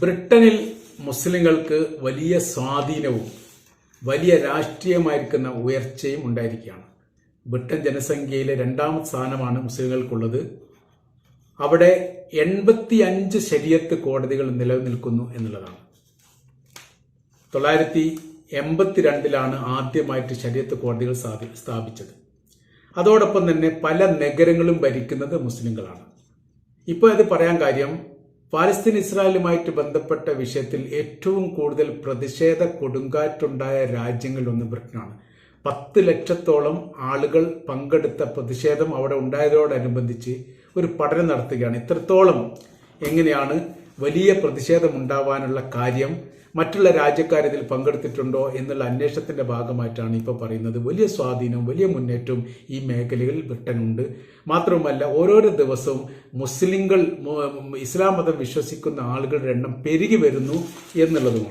ബ്രിട്ടനിൽ മുസ്ലിങ്ങൾക്ക് വലിയ സ്വാധീനവും വലിയ രാഷ്ട്രീയമായിരിക്കുന്ന ഉയർച്ചയും ഉണ്ടായിരിക്കുകയാണ്. ബ്രിട്ടൻ ജനസംഖ്യയിലെ രണ്ടാമത്തെ സ്ഥാനമാണ് മുസ്ലിങ്ങൾക്കുള്ളത്. അവിടെ എൺപത്തി അഞ്ച് ശരീരത്ത് കോടതികൾ നിലനിൽക്കുന്നു എന്നുള്ളതാണ്. തൊള്ളായിരത്തി എൺപത്തിരണ്ടിലാണ് ആദ്യമായിട്ട് ശരീരത്ത് കോടതികൾ സ്ഥാപി സ്ഥാപിച്ചത്. അതോടൊപ്പം തന്നെ പല നഗരങ്ങളും ഭരിക്കുന്നത് മുസ്ലിങ്ങളാണ്. ഇപ്പോൾ അത് പറയാൻ കാര്യം പാലസ്തീൻ ഇസ്രായേലുമായിട്ട് ബന്ധപ്പെട്ട വിഷയത്തിൽ ഏറ്റവും കൂടുതൽ പ്രതിഷേധ കൊടുങ്കാറ്റുണ്ടായ രാജ്യങ്ങളിലൊന്ന് ബ്രിട്ടനാണ്. പത്ത് ലക്ഷത്തോളം ആളുകൾ പങ്കെടുത്ത പ്രതിഷേധം അവിടെ ഉണ്ടായതോടനുബന്ധിച്ച് ഒരു പഠനം നടത്തുകയാണ്. ഇത്രത്തോളം എങ്ങനെയാണ് വലിയ പ്രതിഷേധമുണ്ടാവാനുള്ള കാര്യം മറ്റുള്ള രാജ്യക്കാരിതിൽ പങ്കെടുത്തിട്ടുണ്ടോ എന്നുള്ള അന്വേഷണത്തിന്റെ ഭാഗമായിട്ടാണ് ഇപ്പോൾ പറയുന്നത്. വലിയ സ്വാധീനവും വലിയ മുന്നേറ്റവും ഈ മേഖലകളിൽ ബ്രിട്ടനുണ്ട്. മാത്രവുമല്ല ഓരോരോ ദിവസവും മുസ്ലിങ്ങൾ ഇസ്ലാം മതം വിശ്വസിക്കുന്ന ആളുകളുടെ എണ്ണം പെരുകി വരുന്നു എന്നുള്ളതുമാണ്.